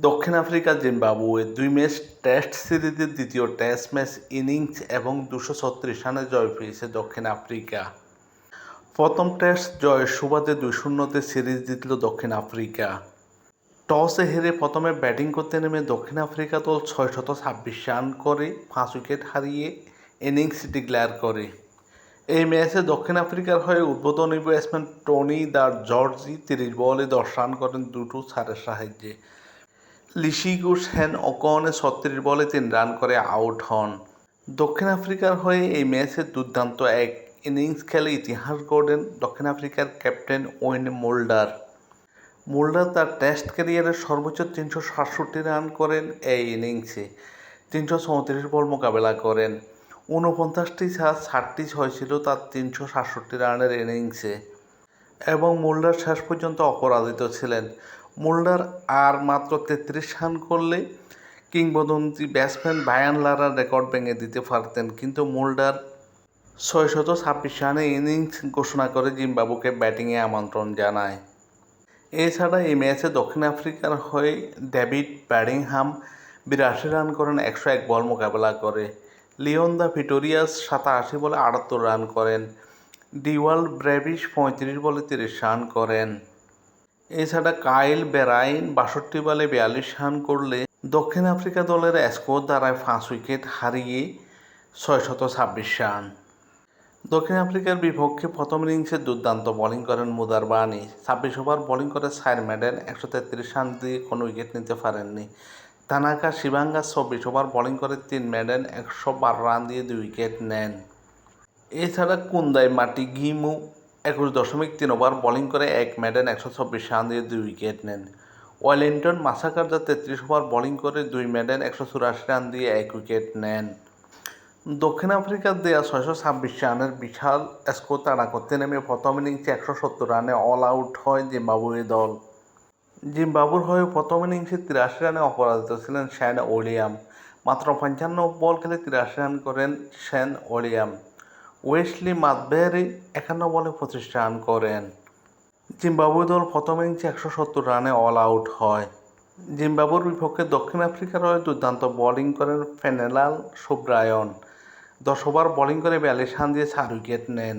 দক্ষিণ Africa Zimbabwe দুই match test সিরিজের দ্বিতীয় টেস্ট ম্যাচ ইনিংস এবং দুশো ছত্রিশ রানে জয় পেয়েছে দক্ষিণ আফ্রিকা। প্রথম টেস্ট জয়ের সুবাদে দুই শূন্যতে সিরিজ জিতল দক্ষিণ আফ্রিকা। টসে হেরে প্রথমে ব্যাটিং করতে নেমে দক্ষিণ আফ্রিকা দল ছয়শত ছাব্বিশ রান করে, পাঁচ উইকেট হারিয়ে ইনিংস ডিক্লেয়ার করে। এই ম্যাচে দক্ষিণ আফ্রিকার হয়ে উদ্বোধনী ব্যাটসম্যান টনি দা জর্জি তিরিশ বলে দশ রান করেন দুটো ছাড়ের সাহায্যে। লিশিগো সেন অকনে ছত্রিশ বলে তিন রান করে আউট হন। দক্ষিণ আফ্রিকার হয়ে এই ম্যাচে দুর্দান্ত এক ইনিংস খেলে ইতিহাস গড়েন দক্ষিণ আফ্রিকার ক্যাপ্টেন ওয়েন মোল্ডার। মোল্ডার তার টেস্ট ক্যারিয়ারের সর্বোচ্চ তিনশো সাতষট্টি রান করেন এই ইনিংসে। তিনশো চৌত্রিশ বল মোকাবেলা করেন। ঊনপঞ্চাশটি ছাড়, ষাটটি ছয় ছিল তার তিনশো সাতষট্টি রানের ইনিংসে। এবং মোল্ডার শেষ পর্যন্ত অপরাজিত ছিলেন। মোল্ডার আর মাত্র তেত্রিশ রান করলে কিংবদন্তি ব্যাটসম্যান বায়ান লারার রেকর্ড ভেঙে দিতে পারতেন। কিন্তু মোল্ডার ছয়শত ছাব্বিশ রানে ইনিংস ঘোষণা করে জিম্বাবুকে ব্যাটিংয়ে আমন্ত্রণ জানায়। এছাড়া এই ম্যাচে দক্ষিণ আফ্রিকার হয়ে ডেভিড ব্যাডিংহাম বিরাশি রান করেন, একশো এক বল মোকাবেলা করে। লিওন দ্য ভিটোরিয়াস সাতাশি বলে আটাত্তর রান করেন। ডিওয়াল ব্রেভিস পঁয়ত্রিশ বলে তিরিশ রান করেন। এছাড়া কাইল বেরাইন বাষট্টি বলে বিয়াল্লিশ রান করলে দক্ষিণ আফ্রিকা দলের স্কোর দ্বারায় পাঁচ উইকেট হারিয়ে ছয়শত ছাব্বিশ রান। দক্ষিণ আফ্রিকার বিপক্ষে প্রথম ইনিংসে দুর্দান্ত বোলিং করেন মুদার বানি। ছাব্বিশ ওভার বোলিং করে সাইর মেডেন একশো তেত্রিশ রান দিয়ে কোনো উইকেট নিতে পারেননি। তানাকা শিবাঙ্গা চব্বিশ ওভার বোলিং করে তিন, মেডেন একশো বারো রান দিয়ে দুই উইকেট নেন। এছাড়া কুন্দাই মাটি গিমু একুশ দশমিক তিন ওভার বোলিং করে এক মেডেন একশো চব্বিশ রান দিয়ে দুই উইকেট নেন। ওয়েলিংটন মাসাকারদা তেত্রিশ ওভার বোলিং করে দুই ম্যাডেন একশো চুরাশি রান দিয়ে এক উইকেট নেন। দক্ষিণ আফ্রিকার দেয়া ছয়শো ছাব্বিশ রানের বিশাল স্কোর তাড়া করতে নেমে প্রথম ইনিংসে একশো সত্তর রানে অল আউট হয় জিম্বাবুয়ে দল। জিম্বাবুর হয়ে প্রথম ইনিংসে তিরাশি রানে অপরাজিত ছিলেন শ্যান ওলিয়াম। মাত্র পঞ্চান্ন বল খেলে তিরাশি রান করেন শ্যান ওলিয়াম। ওয়েসলি মাদবেরি একান্ন বলে পঁচিশ রান করেন। জিম্বাবুয়ে দল প্রথম ইনিংসে একশো সত্তর রানে অল আউট হয়। জিম্বাবুর বিপক্ষে দক্ষিণ আফ্রিকার হয়ে দুর্দান্ত বোলিং করেন ফেনেলাল সুব্রায়ন। দশ ওভার বোলিং করে বিয়াল্লিশ রান দিয়ে চার উইকেট নেন।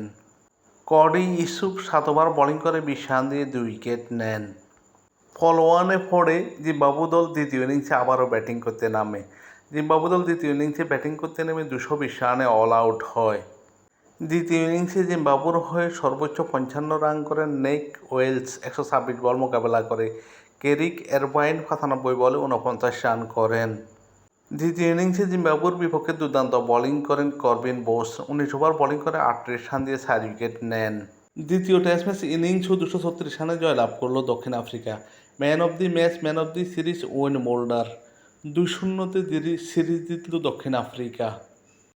কডি ইসুফ সাত ওভার বোলিং করে বিশ রান দিয়ে দুই উইকেট নেন। ফলোয়ানে পড়ে জিম্বাবু দল দ্বিতীয় ইনিংসে আবারও ব্যাটিং করতে নামে। জিম্বাবু দল দ্বিতীয় ইনিংসে ব্যাটিং করতে নেমে দুশো বিশ রানে অল আউট হয়। দ্বিতীয় ইনিংসে জিম্বাবুর হয়ে সর্বোচ্চ পঞ্চান্ন রান করেন নেক ওয়েলস একশো ছাব্বিশ বল মোকাবেলা করে। কেরিক এরবাইন সাতানব্বই বলে উনপঞ্চাশ রান করেন। দ্বিতীয় ইনিংসে জিম্বাবুর বিপক্ষে দুর্দান্ত বোলিং করেন করবিন বোস। উনিশ ওভার বোলিং করে আটত্রিশ রান দিয়ে চার উইকেট নেন। দ্বিতীয় টেস্ট ম্যাচ ইনিংসও দুশো ছত্রিশ রানে জয়লাভ করল দক্ষিণ Africa. Man of the match, man of the series Wiaan Mulder. দুই শূন্যতে সিরিজ জিতল দক্ষিণ আফ্রিকা।